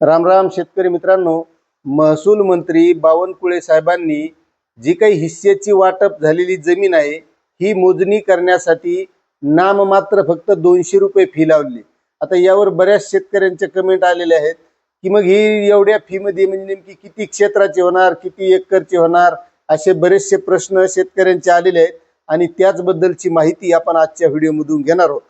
राम राम शेतकरी मित्रांनो महसूल मंत्री बावनकुळे साहेबांनी जी काही हिस्सेची वाटप झालेली जमीन आहे ही मोजणी करण्यासाठी नाममात्र फक्त दोनशे रुपये फी लावली. आता यावर बऱ्याच शेतकऱ्यांच्या कमेंट आलेल्या आहेत की मग ही एवढ्या फीमध्ये म्हणजे नेमकी किती क्षेत्राची होणार किती एकरची होणार असे बरेचसे प्रश्न शेतकऱ्यांचे आलेले आहेत. आणि त्याचबद्दलची माहिती आपण आजच्या व्हिडिओमधून घेणार आहोत.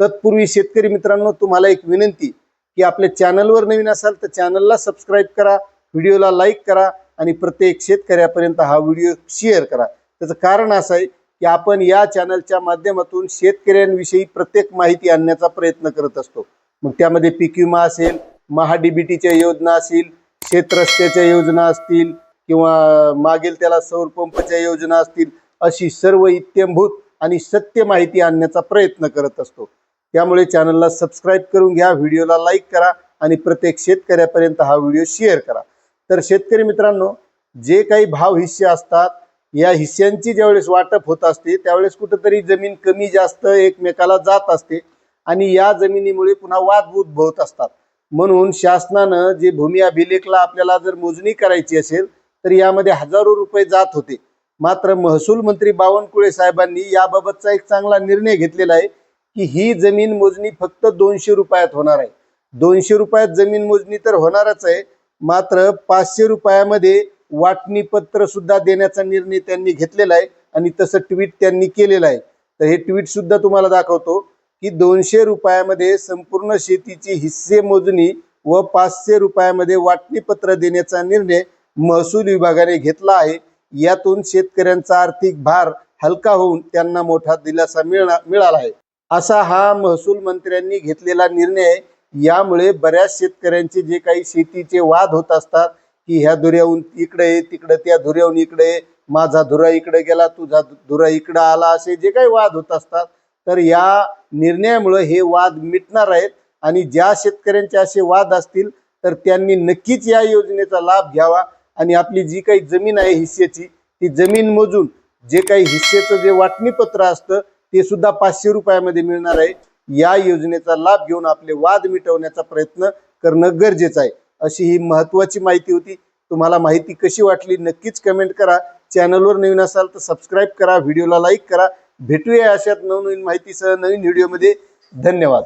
तत्पूर्वी शेतकरी मित्रांनो तुम्हाला एक विनंती की आपल्या चॅनलवर नवीन असाल तर चॅनलला सबस्क्राईब करा व्हिडिओला लाईक करा आणि प्रत्येक शेतकऱ्यापर्यंत हा व्हिडिओ शेअर करा. त्याचं कारण असं आहे की आपण या चॅनलच्या माध्यमातून शेतकऱ्यांविषयी प्रत्येक माहिती आणण्याचा प्रयत्न करत असतो. मग त्यामध्ये पीक विमा असेल महाडीबीटीच्या योजना असतील शेतरस्त्याच्या योजना असतील किंवा मागील त्याला सौर पंपच्या योजना असतील अशी सर्व इत्यंभूत आणि सत्य माहिती आणण्याचा प्रयत्न करत असतो. त्यामुळे चॅनलला सबस्क्राईब करून घ्या व्हिडिओला लाईक करा आणि प्रत्येक शेतकऱ्यापर्यंत हा व्हिडिओ शेअर करा. तर शेतकरी मित्रांनो जे काही भाव हिस्से असतात या हिस्स्यांची ज्यावेळेस वाटप होत असते त्यावेळेस कुठंतरी जमीन कमी जास्त एकमेकाला जात असते आणि या जमिनीमुळे पुन्हा वाद उद्भवत असतात. म्हणून शासनानं जे भूमी अभिलेखला आपल्याला जर मोजणी करायची असेल तर यामध्ये हजारो रुपये जात होते. मात्र महसूल मंत्री बावनकुळे साहेबांनी याबाबतचा एक चांगला निर्णय घेतलेला आहे. की ही जमीन मोजणी फक्त दोनशे रुपयात होणार आहे. दोनशे रुपयात जमीन मोजणी तर होणारच आहे मात्र पाचशे रुपयामध्ये वाटणी पत्र सुद्धा देण्याचा निर्णय त्यांनी घेतलेला आहे आणि तसं ट्विट त्यांनी केलेलं आहे. तर हे ट्विट सुद्धा तुम्हाला दाखवतो की दोनशे रुपयामध्ये संपूर्ण शेतीची हिस्से मोजणी व पाचशे रुपयामध्ये वाटणी पत्र देण्याचा निर्णय महसूल विभागाने घेतला आहे. यातून शेतकऱ्यांचा आर्थिक भार हलका होऊन त्यांना मोठा दिलासा मिळणार मिळाला आहे. असा हा महसूल मंत्र्यांनी घेतलेला निर्णय. आहे यामुळे बऱ्याच शेतकऱ्यांचे जे काही शेतीचे वाद होत असतात की ह्या धुऱ्याहून इकडे ये, तिकडे त्या धुऱ्याहून इकडे ये, माझा धुरा इकडे गेला तुझा धुरा इकडे आला असे जे काही वाद होत असतात. तर या निर्णयामुळे हे वाद मिटणार आहेत आणि ज्या शेतकऱ्यांचे असे वाद असतील तर त्यांनी नक्कीच या योजनेचा लाभ घ्यावा आणि आपली जी काही जमीन आहे हिस्सेची ती जमीन मोजून जे काही हिस्सेचं जे वाटणीपत्र असतं ते सुद्धा पाचशे रुपयामध्ये मिळणार आहे. या योजनेचा लाभ घेऊन आपले वाद मिटवण्याचा प्रयत्न करणं गरजेचं आहे. अशी ही महत्वाची माहिती होती. तुम्हाला माहिती कशी वाटली नक्कीच कमेंट करा. चॅनलवर नवीन असाल तर सबस्क्राईब करा. व्हिडिओला लाईक करा. भेटूया अशात नवनवीन माहितीसह नवीन व्हिडिओमध्ये. धन्यवाद.